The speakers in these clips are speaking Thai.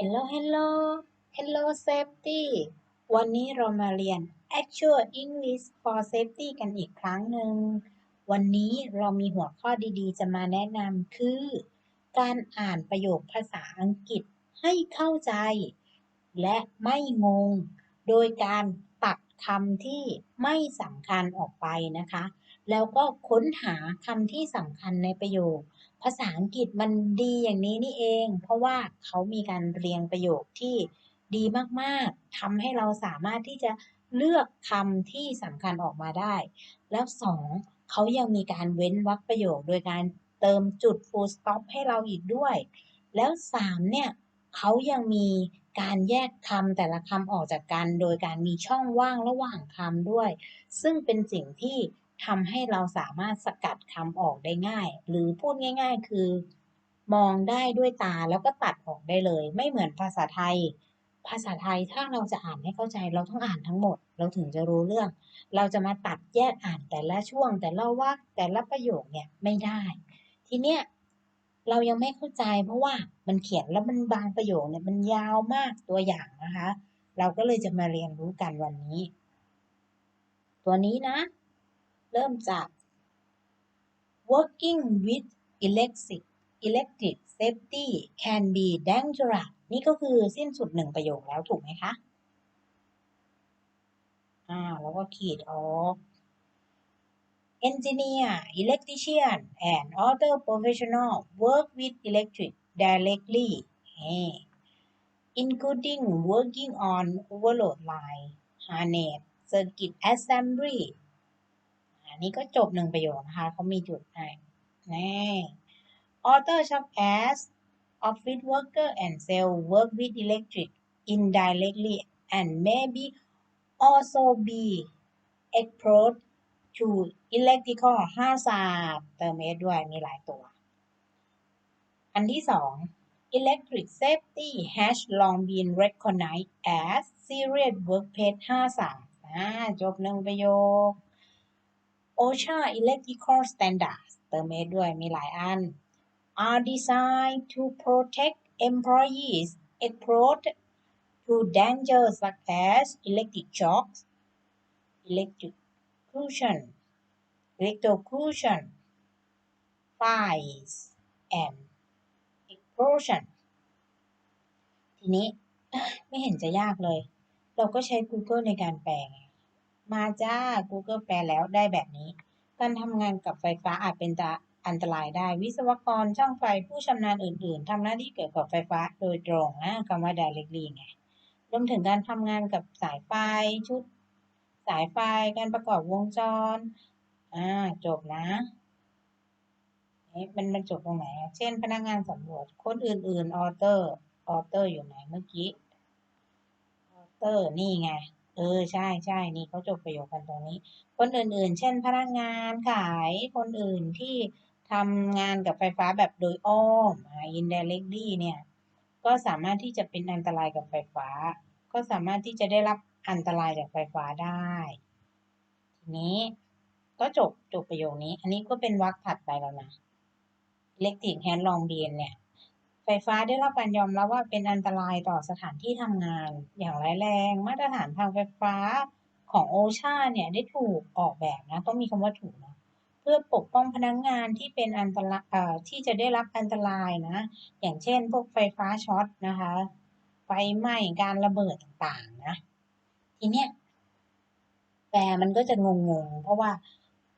Hello Hello Hello Safety วันนี้เรามาเรียน Actual English for Safety กันอีกครั้งหนึ่ง วันนี้เรามีหัวข้อดีๆ จะมาแนะนำคือ การอ่านประโยคภาษาอังกฤษให้เข้าใจ และไม่งง โดยการตัดคำที่ไม่สำคัญออกไปนะคะ แล้วก็ค้นหาคำที่สำคัญในประโยค ภาษาอังกฤษมันดีอย่างนี้นี่เอง เพราะว่าเขามีการเรียงประโยคที่ดีมากๆทำให้เราสามารถที่จะเลือกคำที่สำคัญออกมาได้ แล้วสองเขายังมีการเว้นวรรคประโยคโดยการเติมจุด full stop ให้เราอีกด้วย แล้วสามเนี่ยเขายังมีการแยกคำแต่ละคำออกจากกัน โดยการมีช่องว่างระหว่างคำด้วย ซึ่งเป็นสิ่งที่ ทำให้เราสามารถสกัดคำออกได้ง่าย หรือพูดง่าย ๆ คือ มองได้ด้วยตาแล้วก็ตัดออกได้เลย ไม่เหมือนภาษาไทย ภาษาไทยถ้าเราจะอ่านให้เข้าใจเราต้องอ่านทั้งหมด เราถึงจะรู้เรื่อง เราจะมาตัดแยกอ่านแต่ละช่วง แต่ละวรรคแต่ละประโยคเนี่ยไม่ได้ ทีเนี้ยเรายังไม่เข้าใจเพราะว่ามันเขียนแล้วมันบางประโยคเนี่ยมันยาวมากตัวอย่างนะคะ เราก็เลยจะมาเรียนรู้กันวันนี้ ตัวนี้นะ เริ่มจาก working with electric electric safety can be dangerous นี่ก็คือสิ้นสุดหนึ่งประโยคแล้วถูกไหมคะ อ่า แล้วก็ขีดออก engineer electrician and other professional work with electric directly including working on overload line harness circuit assembly นี้ก็จบหนึ่งประโยคนะคะเขามีจุดให้แน่ author such as office worker and sales work with electric indirectly and maybe also be exposed to electrical hazard เติม s ด้วยมีหลายตัว อันที่สอง electric safety has long been recognized as serious workplace hazard อ่าจบหนึ่งประโยค OSHA electrical standards เติม s ด้วยมีหลายอัน are designed to protect employees exposed to dangers such as electric shocks, electrocution, electrocution, fires, and explosion ทีนี้ไม่เห็นจะยากเลย เราก็ใช้ Google ในการแปลไง มาจ้า Google แปลแล้วได้แบบนี้ การทำงานกับไฟฟ้าอาจเป็นอันตรายได้ วิศวกรช่างไฟผู้ชำนาญอื่น ๆทำหน้าที่เกี่ยวกับไฟฟ้าโดยตรงนะคำว่า directly ไงรวมถึงการทำงานกับสายไฟชุด สายไฟการประกอบวงจรอ่าจบนะมันมันจบตรงไหน เช่น พนักงานสำรวจ คนอื่น ๆ ออเตอร์ ออเตอร์อยู่ไหนเมื่อกี้ ออเตอร์ นี่ไง เออใช่ใช่นี่เขาจบประโยคกันตรงนี้ คนอื่นๆ เช่น พนักงานขายคนอื่นที่ทำงานกับไฟฟ้าแบบโดยอ้อม indirectly เนี่ย ก็สามารถที่จะเป็นอันตรายกับไฟฟ้า ก็สามารถที่จะได้รับอันตรายจากไฟฟ้าได้ ทีนี้ก็จบจบประโยคนี้ อันนี้ก็เป็นวรรคถัดไปแล้วนะ Electric Hand Long Been เนี่ย ไฟฟ้าได้รับการยอมรับว่าเป็นอันตรายต่อสถานที่ทำงาน อย่างร้ายแรง มาตรฐานทางไฟฟ้าของโอชาเนี่ยได้ถูกออกแบบนะต้องมีคำว่าถูกนะเพื่อปกป้องพนักงงานที่เป็นอันตรายที่จะได้รับอันตรายนะ อย่างเช่น พวกไฟฟ้าช็อตนะคะ ไฟไหม้การระเบิดต่างๆนะ ทีเนี้ยแปลมันก็จะงงๆ เพราะว่า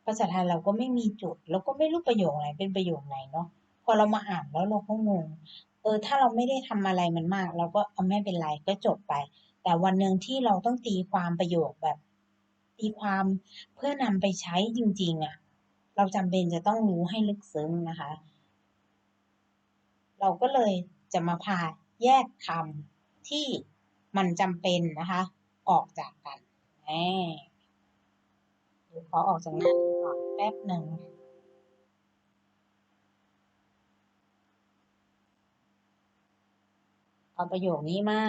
ภาษาไทยเราก็ไม่มีจุด แล้วก็ไม่รู้ประโยคไหนเป็นประโยคไหนเนาะ พอเรามาอ่านแล้วเราก็งงเออถ้าเราไม่ได้ทำอะไรมันมาก เราก็เอาไม่เป็นไรก็จบไป แต่วันหนึ่งที่เราต้องตีความประโยคแบบ ตีความเพื่อนำไปใช้จริง ๆอะ่ะ เราจำเป็นจะต้องรู้ให้ลึกซึ้งนะคะ เราก็เลยจะมาพาแยกคำที่มันจำเป็นนะคะ ออกจากกันแหมขอออกจากหน้านี้ก่อนแป๊บหนึ่ง เอาประโยคนี้มา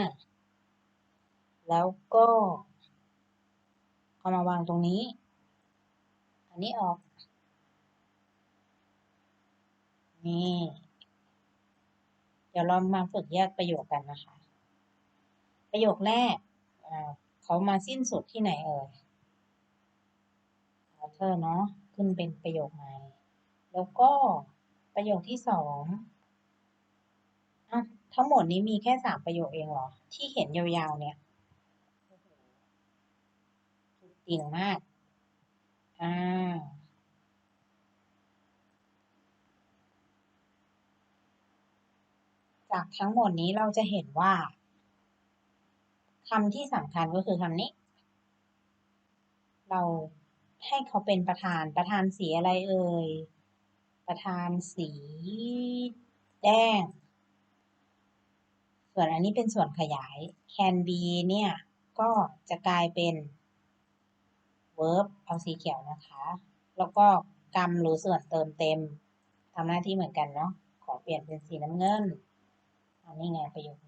แล้วก็เอามาวางตรงนี้ อันนี้ออก นี่ เดี๋ยวเรามาฝึกแยกประโยคกันนะคะ ประโยคแรกเขามาสิ้นสุดที่ไหนเอ่ย author เนาะขึ้นเป็นประโยคใหม่ แล้วก็ประโยคที่สอง ทั้งหมดนี้มีแค่สามประโยคเองเหรอ ที่เห็นยาวๆเนี่ยจริงมาก อ่า จากทั้งหมดนี้เราจะเห็นว่าคำที่สำคัญก็คือคำนี้ เราให้เขาเป็นประธาน ประธานสีอะไรเอ่ย ประธานสีแดง ส่วนอันนี้เป็นส่วนขยาย can be เนี่ย ก็จะกลายเป็น verb เอาสีเขียวนะคะ แล้วก็กรรมหรือส่วนเติมเต็มทำหน้าที่เหมือนกันเนาะ ขอเปลี่ยนเป็นสีน้ำเงิน อันนี้ไงประโยค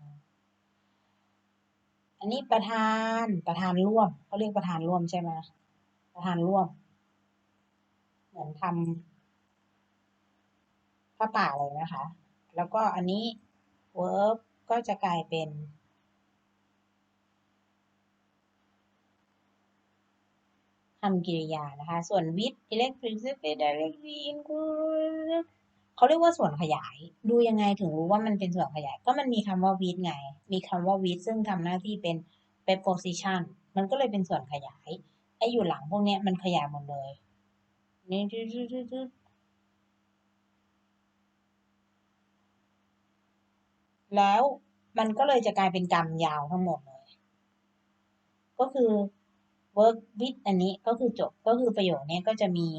อันนี้ประธานประธานร่วมเขาเรียกประธานร่วมใช่ไหมประธานร่วม เหมือนทำผ้าป่าเลยนะคะ แล้วก็อันนี้ verb ก็จะกลายเป็นคำกริยานะคะ ส่วน with electric directly include เขาเรียกว่าส่วนขยาย ดูยังไงถึงรู้ว่ามันเป็นส่วนขยาย ก็มันมีคำว่า with ไง มีคำว่า with ซึ่งทำหน้าที่เป็น preposition มันก็เลยเป็นส่วนขยาย ไอ้อยู่หลังพวกเนี้ยมันขยายหมดเลยนี่แล้ว มันก็เลยจะกลายเป็นกรรมยาวทั้งหมดเลย ก็คือ work with อันนี้ก็คือจบก็คือประโยคนี้ก็จะมี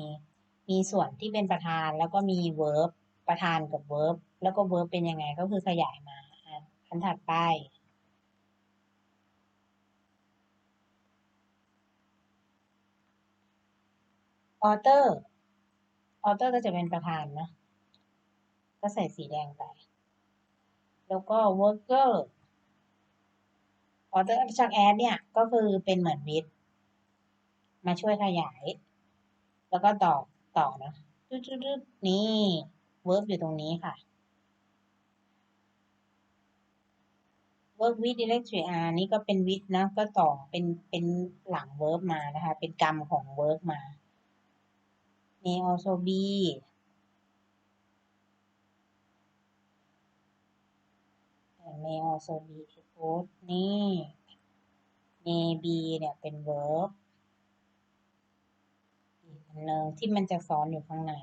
มีส่วนที่เป็นประธานแล้วก็มี verb ประธานกับ verb แล้วก็ verb เป็นยังไงก็คือขยายมาอันถัดไป author author ก็จะเป็นประธานนะ ก็ใส่สีแดงไป แล้วก็ worker author จาก add เนี่ย ก็คือเป็นเหมือน with มาช่วยขยาย แล้วก็ต่อต่อนะจุดๆนี่ verb อยู่ตรงนี้ค่ะ work with electric r นี่ก็เป็น with นะ ก็ต่อเป็นเป็นหลัง verb มานะคะ เป็นกรรมของ work มา may also be may also be a verb นี่ may be เนี่ยเป็น verb อีกอันหนึ่งที่มันจะซ้อนอยู่ข้างใน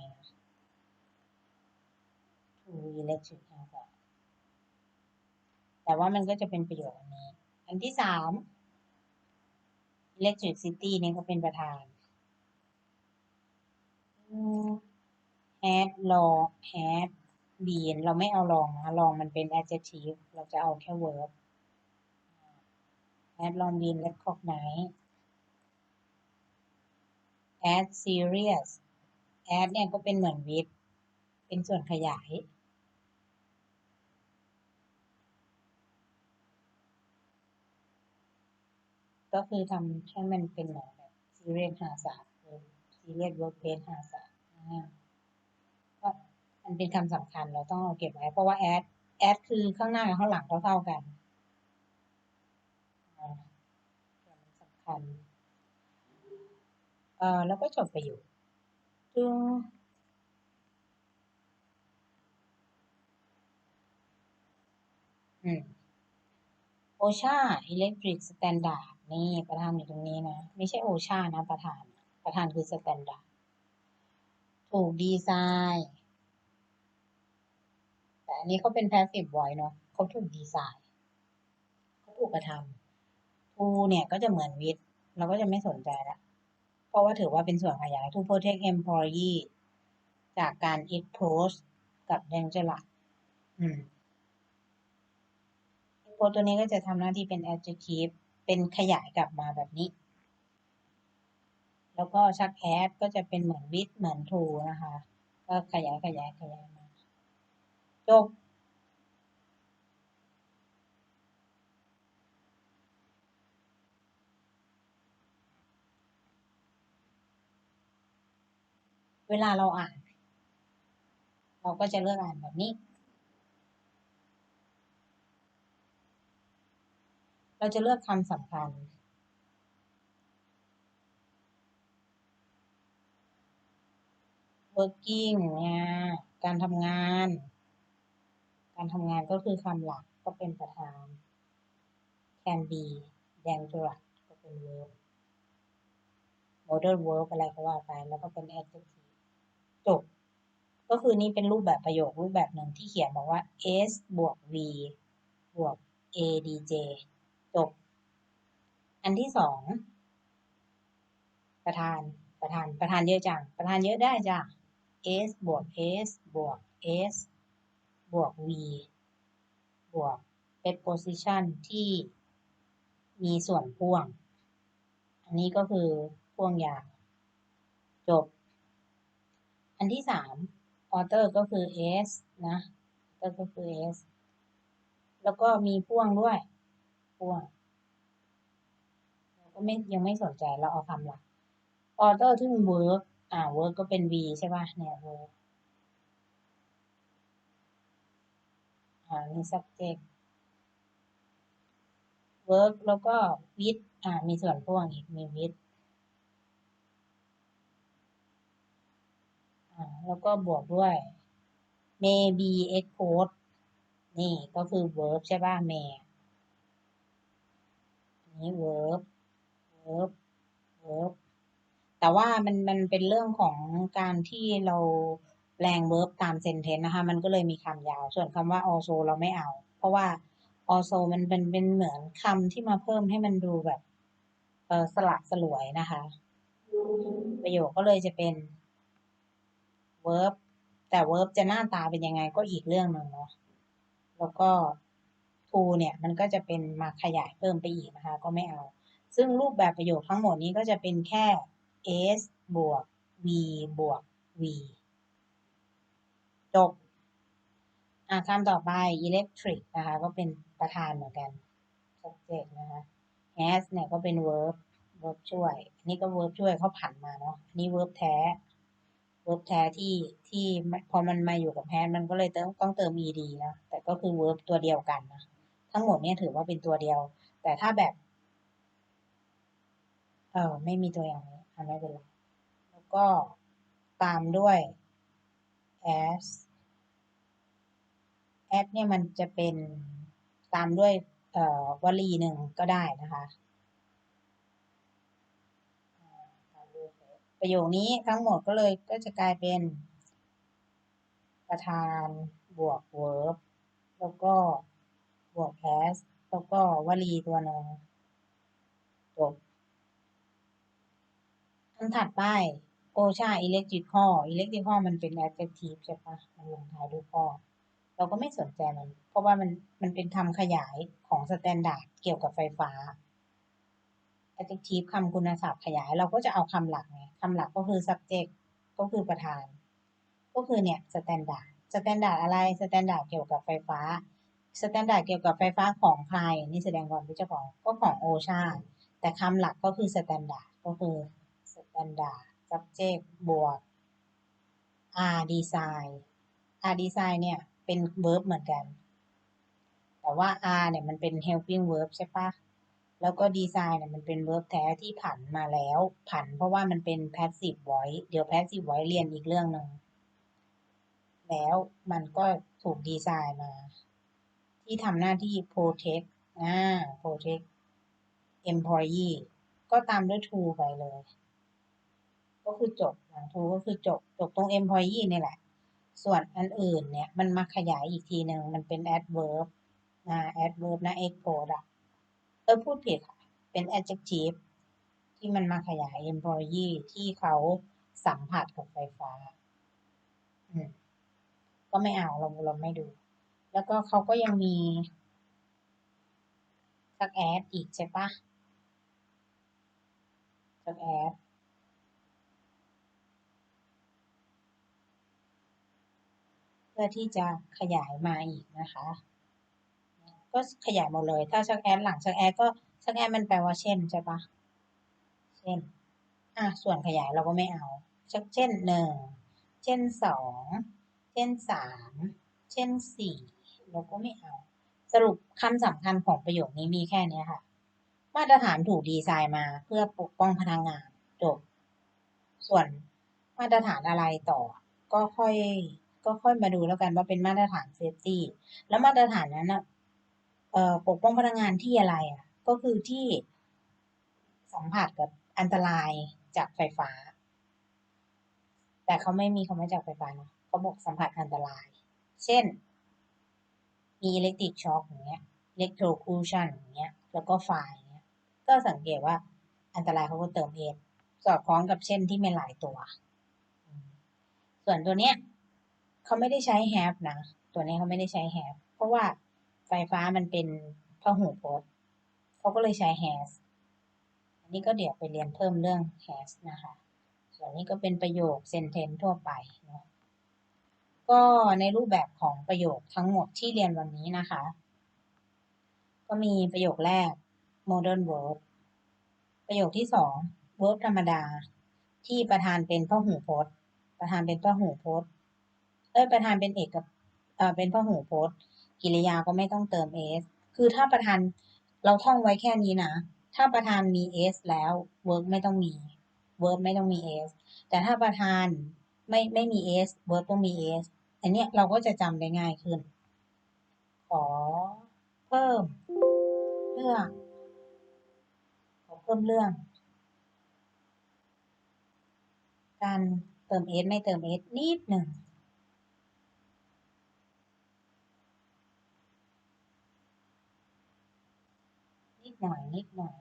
to electric r แต่ว่ามันก็จะเป็นประโยคอันนี้ อันที่สาม electricity นี่ก็เป็นประธาน had law had been เราไม่เอาลองนะลองมันเป็น adjective เราจะเอาแค่ verb had long been recognized as serious as เนี่ยก็เป็นเหมือน with เป็นส่วนขยายก็คือทำให้มันเป็นแบบ serious หาศาสตร์ serious workplace หาศาสตร์ มันเป็นคำสำคัญเราต้องเอาเก็บไว้ เพราะว่า add add คือข้างหน้ากับข้างหลังเท่าๆกันมันสำคัญเอ่อแล้วก็จบประโยคจึงอืมโอชาอิเล็กทริกสแตนดาร์ดนี่ประธานอยู่ตรงนี้นะ ไม่ใช่โอชานะประธาน ประธานคือสแตนดาร์ดถูกดีไซน์ แต่อันนี้เขาเป็น passive voice เนาะเขาถูกดีไซน์เขาถูกกระทำ to เนี่ยก็จะเหมือน with เราก็จะไม่สนใจละเพราะว่าถือว่าเป็นส่วนขยาย to protect employee จากการ expose กับ dangerous อืม expose ตัวนี้ก็จะทำหน้าที่เป็น adjective เป็นขยายกลับมาแบบนี้ แล้วก็ชักแอดก็จะเป็นเหมือน with เหมือน to นะคะ ก็ขยายขยายขยายมา จบ เวลาเราอ่าน เราก็จะเลือกอ่านแบบนี้ เราจะเลือกคำสำคัญเวิร์กิ่งเนี่ยการทำงาน การทำงานก็คือคำหลักก็เป็นประธาน can be แดงจรัสก็เป็น verb modal verb อะไรก็ว่าไปแล้วก็เป็น adjective จบ ก็คือนี่เป็นรูปแบบประโยครูปแบบหนึ่งที่เขียนบอกว่า s บวก v บวก adj จบ อันที่สองประธานประธานประธานเยอะจัง ประธานเยอะได้จ้ะ s บวก s บวก s บวก v บวก preposition ที่มีส่วนพ่วง อันนี้ก็คือพ่วงยาวจบ อันที่สาม author ก็คือ s นะ author ก็คือ s แล้วก็มีพ่วงด้วย พ่วงก็ไม่ยังไม่สนใจเราเอาคำหลัก author ที่ work อ่า work ก็เป็น v ใช่ป่ะเนี่ย work อ่านี่ subject work แล้วก็ with อ่ามีส่วนพ่วงอีกมี with อ่าแล้วก็บวกด้วย may be expose นี่ก็คือ verb ใช่ป่ะ may นี้ verb verb verb แต่ว่ามันมันเป็นเรื่องของการที่เรา แปลง verb ตาม sentence นะคะ มันก็เลยมีคำยาว ส่วนคำว่า also เราไม่เอา เพราะว่า also มันเป็นเป็นเหมือนคำที่มาเพิ่มให้มันดูแบบเออสละสลวยนะคะ ประโยคก็เลยจะเป็น verb แต่ verb จะหน้าตาเป็นยังไงก็อีกเรื่องหนึ่งเนาะแล้วก็ to เนี่ยมันก็จะเป็นมาขยายเพิ่มไปอีกนะคะ ก็ไม่เอา ซึ่งรูปแบบประโยคทั้งหมดนี้ก็จะเป็นแค่ s บวก v บวก v จบ อะคำต่อไป electric นะคะ ก็เป็นประธานเหมือนกัน subject นะคะ has เนี่ยก็เป็น verb verb ช่วย อันนี้ก็ verb ช่วยเขาผันมาเนาะอันนี้ verb แท้ verb แท้ที่ที่พอมันมาอยู่กับ has มันก็เลยต้องต้องเติม ed นะแต่ก็คือ verb ตัวเดียวกันนะทั้งหมดเนี่ยถือว่าเป็นตัวเดียว แต่ถ้าแบบ เออไม่มีตัวอย่างนี้ไม่เป็นไรแล้วก็ตามด้วย as as เนี่ยมันจะเป็นตามด้วยวลีหนึ่งก็ได้นะคะประโยคนี้ทั้งหมดก็เลยก็จะกลายเป็น ประธานบวก verb แล้วก็บวก as แล้วก็วลีตัวหนึ่งจบอันถัดไป โอชา electrical electrical มันเป็น adjective ใช่ปะมันลงท้ายด้วยข้อเราก็ไม่สนใจมัน เพราะว่ามันมันเป็นคำขยายของ standard เกี่ยวกับไฟฟ้า adjective คำคุณศัพท์ขยาย เราก็จะเอาคำหลักไงคำหลักก็คือ subject ก็คือประธาน ก็คือเนี่ย standard standard อะไร standard เกี่ยวกับไฟฟ้า standard เกี่ยวกับไฟฟ้าของใครนี่แสดงความเป็นเจ้าของก็ของโอชาแต่คำหลักก็คือ standard ก็คือ standard subject บวก r design r design เนี่ย เป็น verb เหมือนกัน แต่ว่า r เนี่ยมันเป็น helping verb ใช่ปะแล้วก็ design เนี่ยมันเป็น verb แท้ที่ผันมาแล้ว ผันเพราะว่ามันเป็น passive voice เดี๋ยว passive voice เรียนอีกเรื่องหนึ่งแล้วมันก็ถูกดีไซน์มา ที่ทำหน้าที่ protect อ่า protect employee ก็ตามด้วย to ไปเลย ก็คือจบหลัง to ก็คือจบ จบตรง employee นี่แหละ ส่วนอันอื่นเนี่ย มันมาขยายอีกทีหนึ่งมันเป็น adverb นะ adverb นะ ex product เออพูดผิดค่ะ เป็น adjective ที่มันมาขยาย employee ที่เขาสัมผัสกับไฟฟ้า อืม ก็ไม่เอาเราเราไม่ดู แล้วก็เขาก็ยังมีสักแอดอีกใช่ปะสักแอด พื่อที่จะขยายมาอีกนะคะ ก็ขยายหมดเลย ถ้าชักแอดหลังชักแอดก็ชักแอดมันแปลว่าเช่นใช่ปะเช่นอะส่วนขยายเราก็ไม่เอาชักเช่นหนึ่งเช่นสองเช่นสามเช่นสี่เราก็ไม่เอา สรุปคำสำคัญของประโยคนี้มีแค่นี้ค่ะ มาตรฐานถูกดีไซน์มาเพื่อปกป้องพนักงานจบ ส่วนมาตรฐานอะไรต่อ ก็ค่อย ก็ค่อยมาดูแล้วกันว่าเป็นมาตรฐานเซฟตี้แล้วมาตรฐานนั้นนะเอ่อปกป้องพนักงานที่อะไรอะ ก็คือที่สัมผัสกับอันตรายจากไฟฟ้า แต่เขาไม่มีคำว่าจากไฟฟ้าเนะเขาบอกสัมผัสอันตราย เช่น มีอิเล็กตริกช็อคอย่างเงี้ยอิเล็กโทรคูชันอย่างเงี้ย แล้วก็ไฟอย่างเงี้ย ก็สังเกตว่าอันตรายเขาก็เติมเอสสอดคล้องกับเช่นที่มีหลายตัว ส่วนตัวเนี้ย เขาไม่ได้ใช้แฮปนะ ตัวนี้เขาไม่ได้ใช้แฮปเพราะว่าไฟฟ้ามันเป็นพหูพจน์เขาก็เลยใช้ has อันนี้ก็เดี๋ยวไปเรียนเพิ่มเรื่อง has นะคะ ส่วนนี้ก็เป็นประโยค sentence ทั่วไปเนาะก็ในรูปแบบของประโยคทั้งหมดที่เรียนวันนี้นะคะ ก็มีประโยคแรก modern verb ประโยคที่สอง verb ธรรมดา ที่ประธานเป็นพหูพจน์ ประธานเป็นพหูพจน์ เอ้ยประธานเป็นเอกกับเอ่อเป็นพหูพจน์ กิริยาก็ไม่ต้องเติม s คือถ้าประธานเราท่องไว้แค่นี้นะ ถ้าประธานมี s แล้ว verb ไม่ต้องมี verb ไม่ต้องมี s แต่ถ้าประธานไม่ไม่มี s verb ต้องมี s อันเนี้ยเราก็จะจำได้ง่ายขึ้น ขอเพิ่มเรื่องขอเพิ่มเรื่อง การเติม s ไม่เติม s นิดหนึ่ง นิด หน่อยนิดหน่อย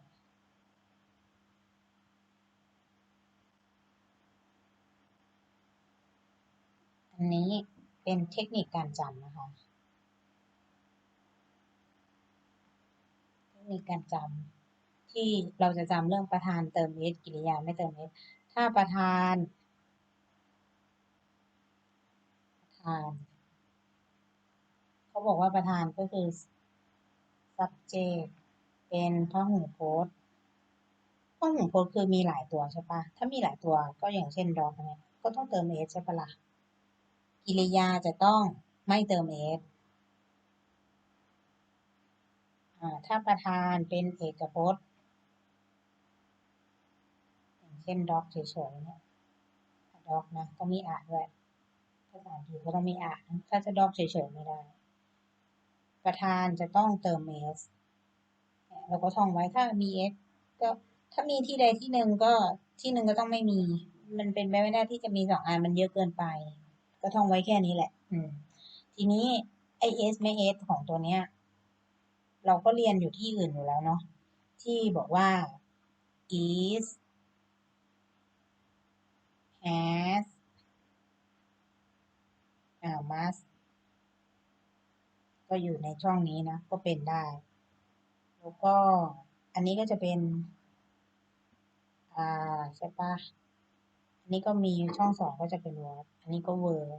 อันนี้เป็นเทคนิคการจำนะคะเทคนิคการจำที่เราจะจำเรื่องประธานเติม s กิริยาไม่เติม s ถ้าประธานประธานเขาบอกว่าประธานก็คือ subject เป็นพหูพจน์พหูพจน์คือมีหลายตัวใช่ปะถ้ามีหลายตัวก็อย่างเช่น dog เนี่ยก็ต้องเติม s ใช่ปะละ่ะกิริยาจะต้องไม่เติม s อ่าถ้าประธานเป็นเอกพจน์ อย่างเช่น dog เฉยๆเนี่ย dog นะต้องมีอะด้วยภาษาอังกฤษก็ต้องมีอะถ้าจะ dog เฉยๆไม่ได้ ประธานจะต้องเติม s เราก็ท่องไว้ถ้ามี s ก็ถ้ามีที่ใดที่หนึ่งก็ที่หนึ่งก็ต้องไม่มี มันเป็นไปไม่ได้ที่จะมีสองอันมันเยอะเกินไป ก็ท่องไว้แค่นี้แหละ อืม ทีนี้ไอ s ไม่ s ของตัวเนี้ย เราก็เรียนอยู่ที่อื่นอยู่แล้วเนาะที่บอกว่า is has อ่า must ก็อยู่ในช่องนี้นะ ก็เป็นได้ แล้วก็อันนี้ก็จะเป็น อ่าใช่ปะอันนี้ก็มีช่องสองก็จะเป็น verb อันนี้ก็ verb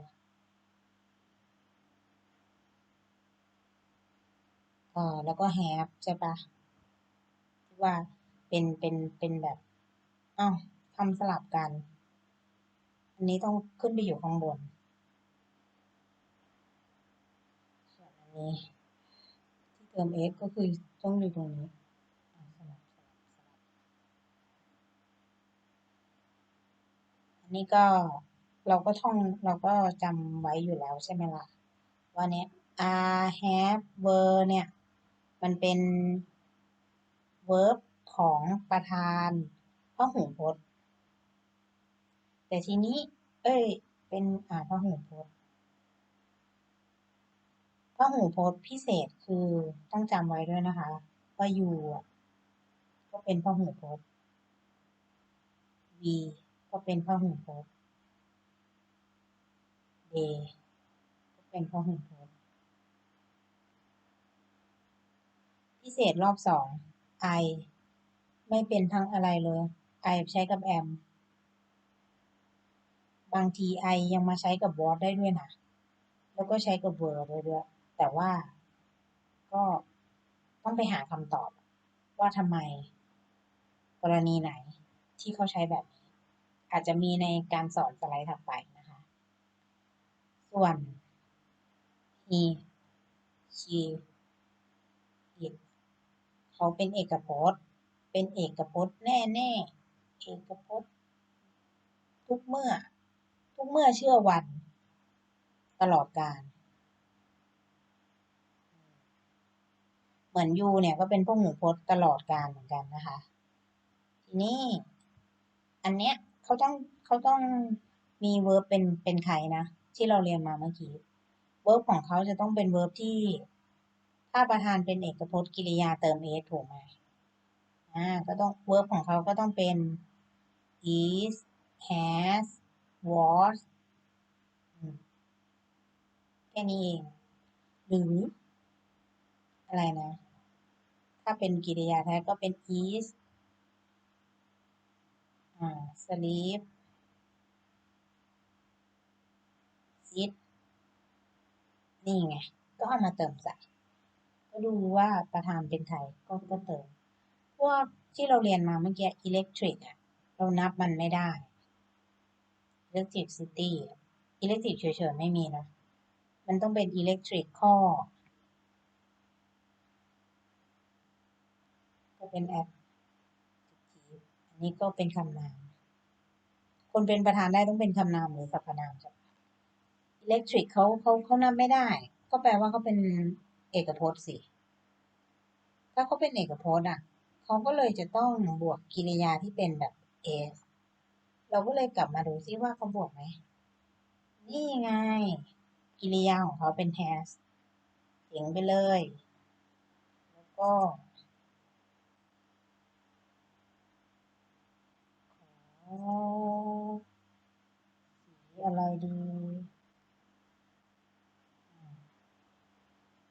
เอ่อแล้วก็ have ใช่ปะที่ว่าเป็นเป็นเป็นแบบอ้าวทำสลับกัน อันนี้ต้องขึ้นไปอยู่ข้างบนส่วนอันนี้ที่เติม s ก็คือ ต้องอยู่ตรงนี้อันนี้ก็เราก็ท่องเราก็จำไว้อยู่แล้วใช่ไหมล่ะว่าเนี้ย are have were เนี่ย มันเป็น verb ของประธานพหูพจน์ แต่ทีนี้ เอ้ย เป็นอ่าพหูพจน์ พหูพจน์พิเศษคือต้องจำไว้ด้วยนะคะว่า you ก็เป็นพหูพจน์ we ก็เป็นพหูพจน์ d ก็เป็นพหูพจน์ พิเศษรอบสอง I ไม่เป็นทั้งอะไรเลย I ใช้กับ am บางที I ยังมาใช้กับ was ได้ด้วยนะ แล้วก็ใช้กับ were ด้วยด้วย แต่ว่าก็ต้องไปหาคำตอบว่าทำไมกรณีไหนที่เขาใช้แบบนี้ อาจจะมีในการสอนสไลด์ถัดไปนะคะ ส่วน he she it เขาเป็นเอกพจน์ เป็นเอกพจน์แน่แน่เอกพจน์ ทุกเมื่อ ทุกเมื่อเชื่อวัน ตลอดกาล เหมือนยูเนี่ยก็เป็นพวกหมูพจน์ตลอดกาลเหมือนกันนะคะ ทีนี้ อันเนี้ยเขาต้องเขาต้องมีเวิร์บเป็นเป็นใครนะที่เราเรียนมาเมื่อกี้เวิร์บของเขาจะต้องเป็นเวิร์บที่ถ้าประธานเป็นเอกพจน์กิริยาเติม s ถูกไหมอ่าก็ต้องเวิร์บของเขาก็ต้องเป็น is has was แค่นี้เองหรืออะไรนะ ถ้าเป็นกิริยาแท้ก็เป็น is อ่า sleep sit นี่ไง ก็เอามาเติมใส่ ก็ดูว่าประธานเป็นใครก็ก็เติม พวกที่เราเรียนมาเมื่อกี้ electric อะเรานับมันไม่ได้ electricity electric เฉยๆไม่มีนะ มันต้องเป็น electric ข้อ ก็เป็น adjective อันนี้ก็เป็นคำนาม คนเป็นประธานได้ต้องเป็นคำนามหรือสรรพนามใช่ไหม electric เขาเขาเขานับไม่ได้ ก็แปลว่าเขาเป็นเอกพจน์สิ ถ้าเขาเป็นเอกพจน์อะเขาก็เลยจะต้องบวกกิริยาที่เป็นแบบ s เราก็เลยกลับมาดูซิว่าเขาบวกไหม นี่ไง กิริยาของเขาเป็น has เสียงไปเลย แล้วก็ ขอ สีอะไรดี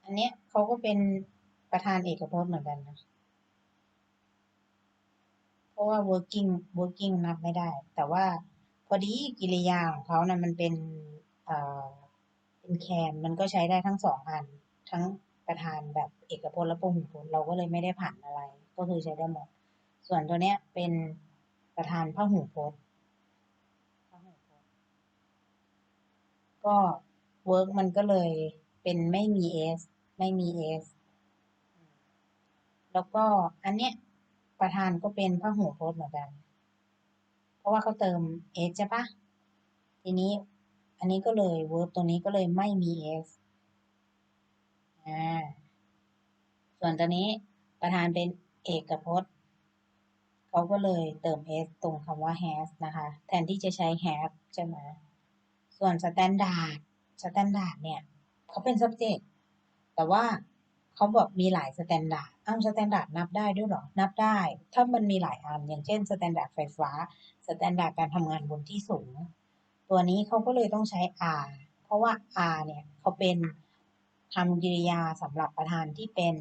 อันเนี้ยเขาก็เป็นประธานเอกพจน์เหมือนกันนะ เพราะว่า working working นับไม่ได้ แต่ว่าพอดีกิริยาของเขานะ่ะมันเป็นเอ่อเป็นแคนมันก็ใช้ได้ทั้งสองอัน ทั้งประธานแบบเอกพจน์และพหุพจน์เราก็เลยไม่ได้ผ่านอะไร ก็คือใช้ได้หมด ส่วนตัวเนี้ยเป็น ประธานพหูพจน์พหูพจน์ก็ work มันก็เลยเป็นไม่มี s ไม่มี s แล้วก็อันเนี้ยประธานก็เป็นพหูพจน์เหมือนกัน เพราะว่าเขาเติม s ใช่ปะทีนี้ อันนี้ก็เลย verb ตัวนี้ก็เลยไม่มี s อ่าส่วนตัวนี้ประธานเป็นเอกพจน์ เขาก็เลยเติม s ตรงคำว่า has นะคะ แทนที่จะใช้ have ใช่ไหมส่วน standard standard เนี่ยเขาเป็น subject แต่ว่าเขาบอกมีหลาย standard อ้าว standard นับได้ด้วยหรอ นับได้ ถ้ามันมีหลายอัน อย่างเช่น standard ไฟฟ้า standard การทำงานบนที่สูง ตัวนี้เขาก็เลยต้องใช้ r เพราะว่า r เนี่ยเขาเป็นทำกริยาสำหรับประธานที่เป็น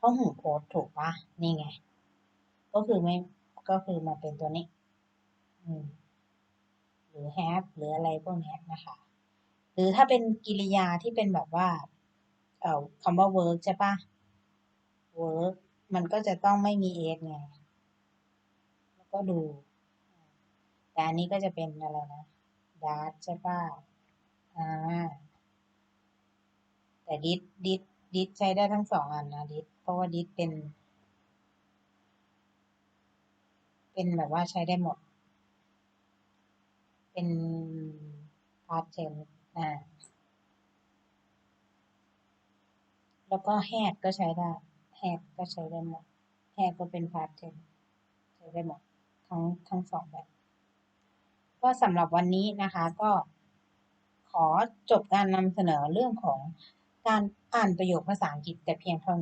พหูพจน์ถูกปะนี่ไง ก็คือไม่ก็คือมาเป็นตัวนี้หรือ have หรืออะไรพวกนี้นะคะ หรือถ้าเป็นกริยาที่เป็นแบบว่า เอ่อคำว่า work ใช่ปะ work มันก็จะต้องไม่มี s ไง แล้วก็ดู แต่อันนี้ก็จะเป็นอะไรนะ dart ใช่ปะอ่าแต่ did did did ใช้ได้ทั้งสองอันนะ did เพ ราะว่า did เป็น เป็นแบบว่าใช้ได้หมด เป็น past tense อ่าแล้วก็ had ก็ใช้ได้ had ก็ใช้ได้หมด had ก็เป็น past tense ใช้ได้หมดทั้งทั้งสองแบบ ก็สำหรับวันนี้นะคะก็ขอจบการนำเสนอเรื่องของการอ่านประโยคภาษาอังกฤษแต่เพียงเท่านี้